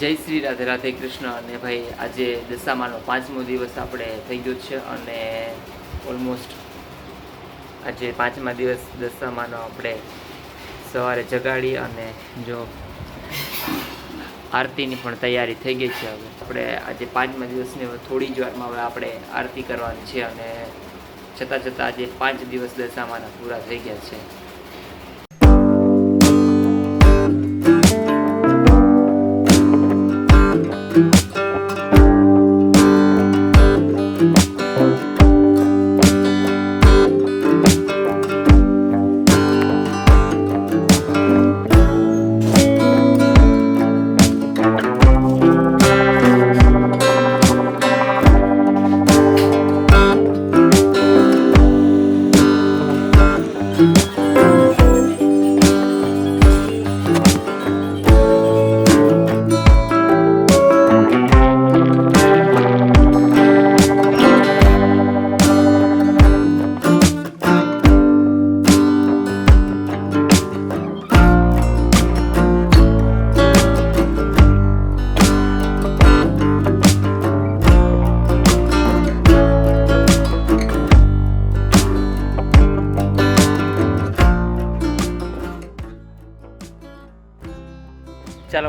જય શ્રી રાધે રાધે કૃષ્ણ. અને ભાઈ, આજે દશામાનો પાંચમો દિવસ આપણે થઈ ગયો છે અને ઓલમોસ્ટ આજે પાંચમા દિવસ દશામાનો આપણે સવારે જગાડી અને જો આરતીની પણ તૈયારી થઈ ગઈ છે હવે. આપણે આજે પાંચમા દિવસની થોડી જ વારમાં હવે આપણે આરતી કરવાની છે અને છતાં છતાં આજે પાંચ દિવસ દશામાના પૂરા થઈ ગયા છે.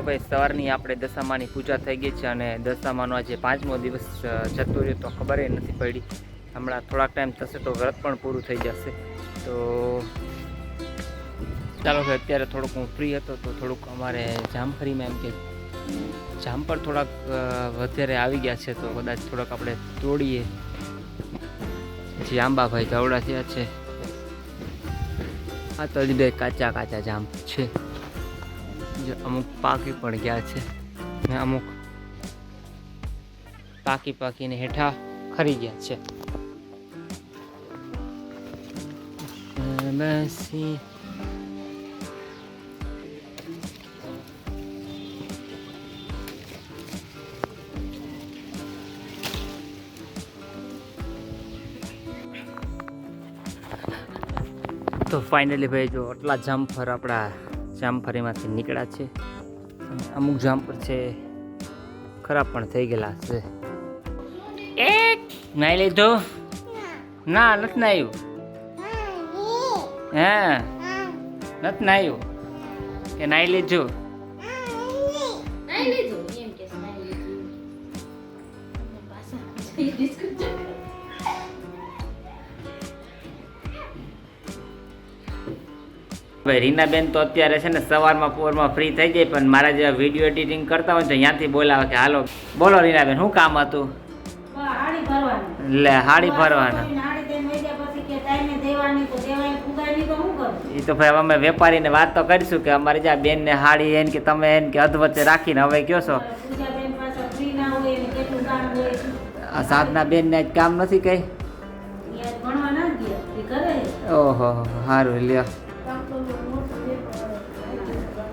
ભાઈ, સવારની આપણે દશામાની પૂજા થઈ ગઈ છે અને દશામાનો આજે પાંચમો દિવસ જતો રહ્યો તો ખબર નથી પડી. હમણાં થોડાક ટાઈમ થશે તો વ્રત પણ પૂરું થઈ જશે. તો ચાલો ભાઈ, અત્યારે થોડુંક હું ફ્રી હતો તો થોડુંક અમારે જામફરીમાં એમ કે જામ પણ થોડાક વધારે આવી ગયા છે તો કદાચ થોડાક આપણે તોડીએ. જે આંબાભાઈ જાવડા થયા છે. આ તો હજી કાચા કાચા જામ છે. જે અમુક પાકી પણ ગયા છે ને અમુક પાકી પાકીને હેઠા ખરી ગયા છે. બેસી તો ફાઇનલી ભાઈ જો આટલા જામફર આપણા જામફળીમાંથી નીકળ્યા છે. અમુક જામફર છે ખરાબ પણ થઈ ગયેલા છે. એક. નાઈ લીધો? ના નથી નાયું. હે? નથી નાયું? કે નાઈ લીધો? નાઈ લીધો. એમ કે નાઈ લીધું. ભાઈ રીનાબેન તો અત્યારે છે ને સવારમાં પોરમાં ફ્રી થઈ જાય પણ મારા જેવા વીડિયો એડિટિંગ કરતા હોય તો ત્યાંથી બોલાવે કે હાલો બોલો રીનાબેન શું કામ હતું? લે હાડી ભરવાના. એ તો ભાઈ અમે વેપારીને વાત તો કરીશું કે અમારી જ્યાં બેનને હાડી એને કે તમે એને કે અધવચ્ચે રાખીને હવે કયો છો? સાધના બેન ના કામ નથી કઈ? ના ઓહો સારું લ્યો.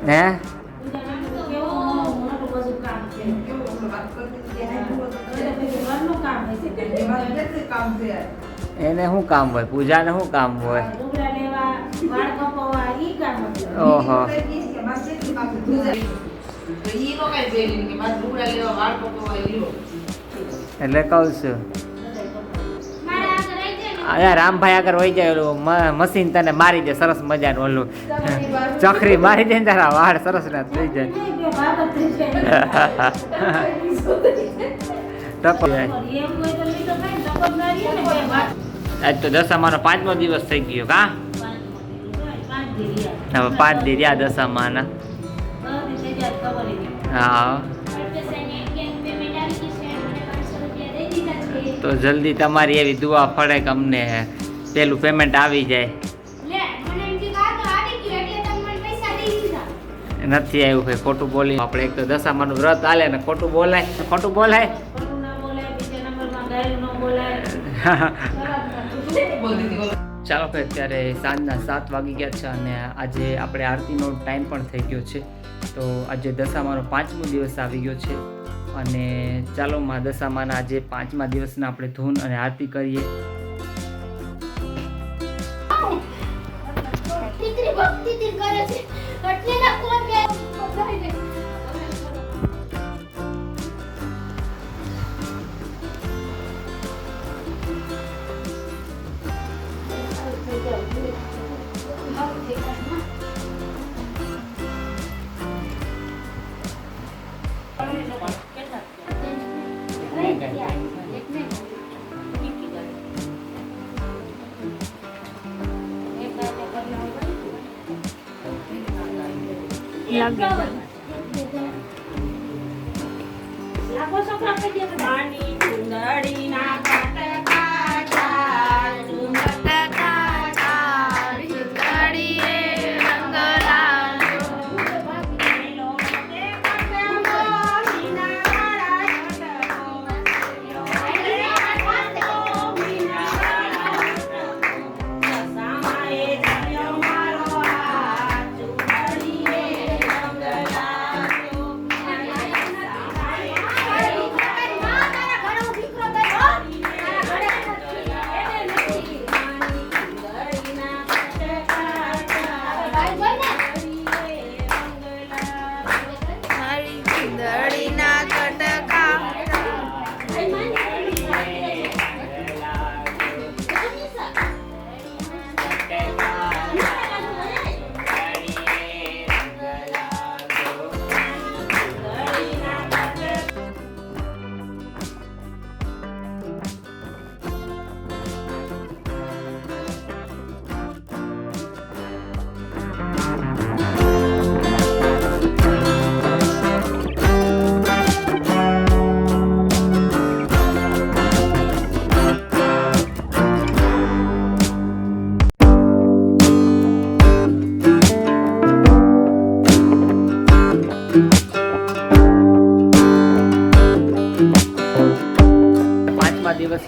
છે એને શું કામ હોય પૂજાને શું કામ હોય ઓહો એટલે કહું છું રામભાઈ આગળ વહી જાય ઓલું મશીન તને મારી દે સરસ મજાનું ઓલું. ચોકરી મારી દે ને તારા વાળ સરસ ના થઈ જાય. આજ તો દશામાનો પાંચમો દિવસ થઈ ગયો કા? હવે પાંચ દી રહ્યા દશામાના. હા. તો જલ્દી તમારી એવી દુઆ ફળે કે અમને પેલું પેમેન્ટ આવી જાય. નથી આવ્યું ભાઈ ખોટું બોલી. આપણે એક તો દશામાનું વ્રત હાલે ને ખોટું બોલાય. ખોટું બોલાય. ચાલો ભાઈ અત્યારે સાંજના સાત વાગી ગયા છે અને આજે આપણે આરતીનો ટાઈમ પણ થઈ ગયો છે. તો આજે દશામાનો પાંચમો દિવસ આવી ગયો છે. અને ચાલો મા દશામાના આજે પાંચમા દિવસના આપણે ધૂન અને આરતી કરીએ Thank you. કરે છે એટલે ના કોણ પાણી ચુંદડીના કટકા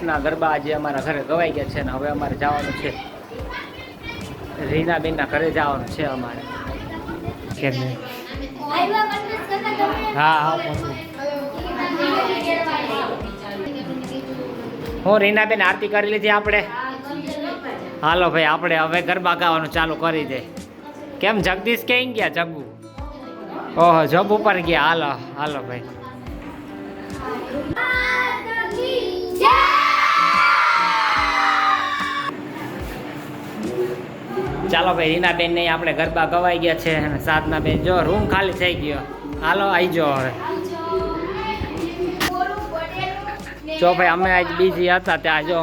પાંચમા ગરબા આજે અમારા ઘરે ગવાઈ ગયા છે ને હવે અમારે જવાનું છે. રીનાબેનના ઘરે જવાનું છે અમારે. હા હું રીનાબેન આરતી કરી લીધી આપણે. હાલો ભાઈ આપણે હવે ગરબા ગાવાનું ચાલુ કરી દે. કેમ જગદીશ ક્યાંય ગયા જગુ ઓહો જોબ ઉપર ગયા. હાલો હાલો ભાઈ. ચાલો ભાઈ રીનાબેન ને આપણે ગરબા ગવાઈ ગયા છે અને સાધના બેન જો રૂમ ખાલી થઈ ગયો. હાલો આવી જો હવે. જો ભાઈ અમે આજ બીજી હતા ત્યાં જો.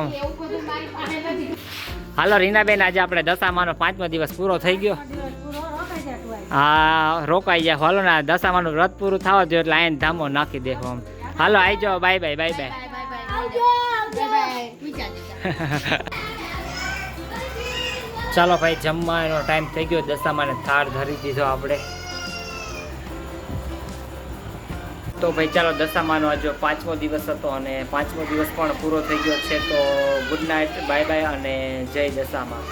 હાલો રીનાબેન આજે આપણે દશામાનો પાંચમો દિવસ પૂરો થઈ ગયો. હા રોકાઈ જાય હાલો ને દશામાનું વ્રત પૂરું થવા જોઈએ એટલે આઈને ધામો નાખી દેવો આમ. હાલો આવી જાઓ બાય બાય બાય બાય ચાલો ભાઈ, જમવાનો ટાઈમ થઈ ગયો. દશામાને થાળ ધરી દીધો આપણે. તો ભાઈ, ચાલો, દશામાનો આજે પાંચમો દિવસ હતો અને પાંચમો દિવસ પણ પૂરો થઈ ગયો છે. તો ગુડ નાઇટ બાય બાય અને જય દશામાં.